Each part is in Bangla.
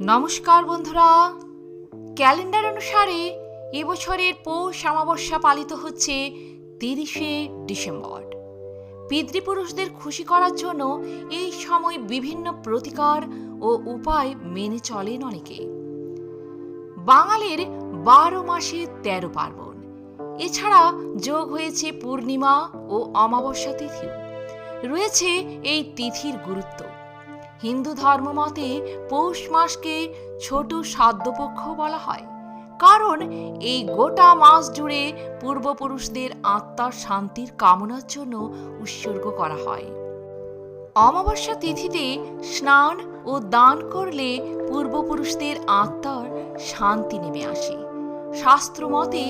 নমস্কার বন্ধুরা। ক্যালেন্ডার অনুসারে এবছরের পৌষ অমাবস্যা পালিত হচ্ছে তিরিশে ডিসেম্বর। পিতৃপুরুষদের খুশি করার জন্য এই সময় বিভিন্ন প্রতিকার ও উপায় মেনে চলেন অনেকে। বাঙালির বারো মাসে তেরো পার্বণ। এছাড়া যোগ হয়েছে পূর্ণিমা ও অমাবস্যা তিথি রয়েছে এই তিথির গুরুত্ব। হিন্দু ধর্ম মতে পৌষ মাসকে ছোট সাধ্যপক্ষ বলা হয়। কারণ এই গোটা মাস জুড়ে পূর্বপুরুষদের আত্মার শান্তির কামনার জন্য উৎসর্গ করা হয়। অমাবস্যা তিথিতে স্নান ও দান করলে পূর্বপুরুষদের আত্মার শান্তি নেমে আসে। শাস্ত্র মতে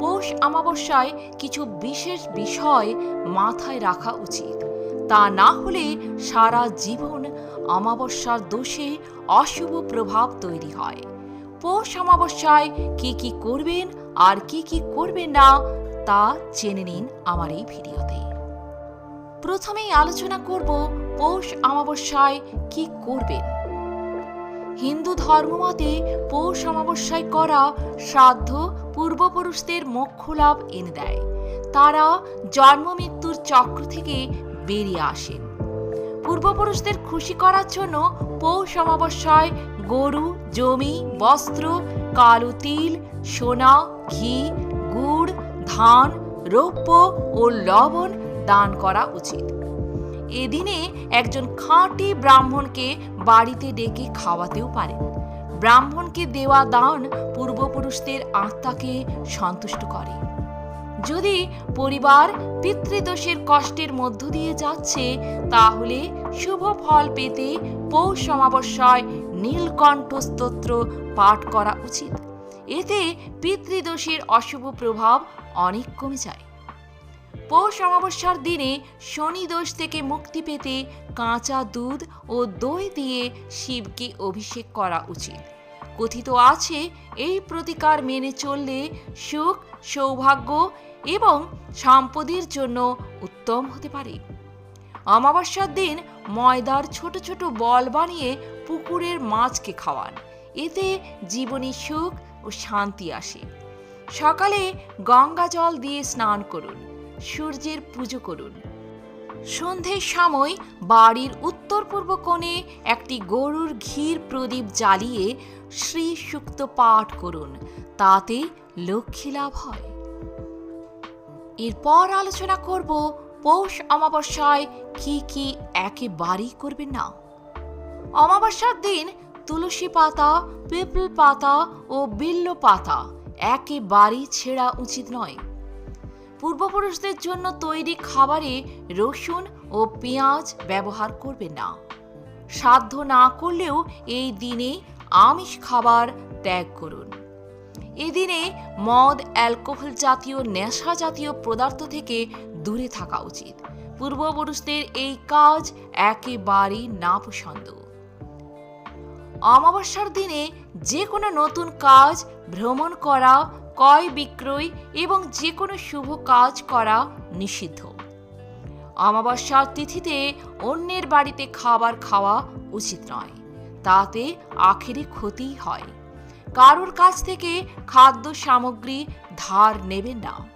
পৌষ অমাবস্যায় কিছু বিশেষ বিষয় মাথায় রাখা উচিত। তা না হলে সারা জীবন অমাবস্যার দোষে অশুভ প্রভাব তৈরি হয়। পৌষ অমাবস্যায় কি কি করবেন আর কি কি করবেন না, তা জেনে নিন আমার এই ভিডিওতে। প্রথমেই আলোচনা করব পৌষ অমাবস্যায় কি করবেন। হিন্দু ধর্মমতে পৌষ অমাবস্যায় করা শ্রাদ্ধ পূর্বপুরুষদের মোক্ষ লাভ এনে দেয়। তারা জন্ম মৃত্যুর চক্র থেকে বেরিয়ে আসেন পূর্বপুরুষদের খুশি করার জন্য পৌষ অমাবস্যায় গরু, জমি, বস্ত্র, কালো তিল, সোনা, ঘি, গুড়, ধান, রৌপ্য ও লবণ দান করা উচিত। এদিনে একজন খাঁটি ব্রাহ্মণকে বাড়িতে ডেকে খাওয়াতেও পারেন ব্রাহ্মণকে দেওয়া দান পূর্বপুরুষদের আত্মাকে সন্তুষ্ট করে। যদি পরিবার পিতৃদোষের কষ্টের মধ্য দিয়ে যাচ্ছে, তাহলে শুভ ফল পেতে পৌষ অমাবস্যায় নীলকণ্ঠ স্তোত্র পাঠ করা উচিত। এতে পিতৃদোষের অশুভ প্রভাব অনেক কমে যায়। পৌষ অমাবস্যার দিনে শনি দোষ থেকে মুক্তি পেতে কাঁচা দুধ ও দই দিয়ে শিবকে অভিষেক করা উচিত। কথিত আছে এই প্রতিকার মেনে চললে সুখ, সৌভাগ্য এবং সম্পদের জন্য উত্তম হতে পারে। অমাবস্যার দিন ময়দার ছোট ছোট বল বানিয়ে পুকুরের মাছকে খাওয়ান। এতে জীবনে সুখ ও শান্তি আসে। সকালে গঙ্গা জল দিয়ে স্নান করুন, সূর্যের পুজো করুন। সন্ধ্যের সময় বাড়ির উত্তর পূর্ব কোণে একটি গরুর ঘির প্রদীপ জ্বালিয়ে শ্রী সুক্ত পাঠ করুন, তাতে লক্ষ্মী লাভ হয়। এরপর আলোচনা করব পৌষ অমাবস্যায় কি কি একেবারেই করবেন না। অমাবস্যার দিন তুলসী পাতা পিপল পাতা ও বিল্ল পাতা একেবারেই ছেঁড়া উচিত নয়। পূর্বপুরুষদের জন্য তৈরি খাবারে রসুন ও পেঁয়াজ ব্যবহার করবেন না। সাধ্য না করলেও এই দিনে আমিষ খাবার ত্যাগ করুন। এদিনে মদ, অ্যালকোহল জাতীয়, নেশা জাতীয় পদার্থ থেকে দূরে থাকা উচিত। পূর্বপুরুষদের এই কাজ একেবারেই না পছন্দ অমাবস্যার দিনে যে কোনো নতুন কাজ ভ্রমণ করা ক্রয়, বিক্রয় এবং যে কোনো শুভ কাজ করা নিষিদ্ধ। অমাবস্যার তিথিতে অন্যের বাড়িতে খাবার খাওয়া উচিত নয়। তাতে আখেরে ক্ষতি হয়। কারোর কাছ থেকে খাদ্য সামগ্রী ধার নেবেন না।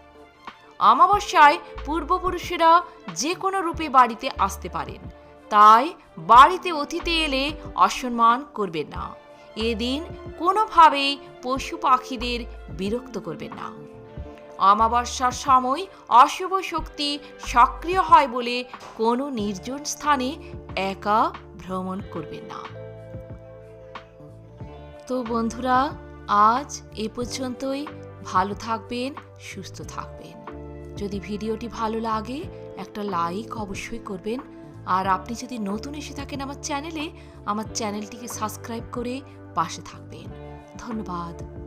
অমাবস্যায় পূর্বপুরুষেরা যে কোনো রূপে বাড়িতে আসতে পারেন। তাই বাড়িতে অতিথি এলে অসম্মান করবেন না। এদিন কোনোভাবেই পশু পাখিদের বিরক্ত করবেন না। অমাবস্যার সময় অশুভ শক্তি সক্রিয় হয় বলে কোনো নির্জন স্থানে একা ভ্রমণ করবেন না। তো বন্ধুরা, আজ এ পর্যন্তই। ভালো থাকবেন, সুস্থ থাকবেন। যদি ভিডিওটি ভালো লাগে, একটা লাইক অবশ্যই করবেন। আর আপনি যদি নতুন এসে থাকেন আমার চ্যানেলে, আমার চ্যানেলটিকে সাবস্ক্রাইব করে পাশে থাকবেন। ধন্যবাদ।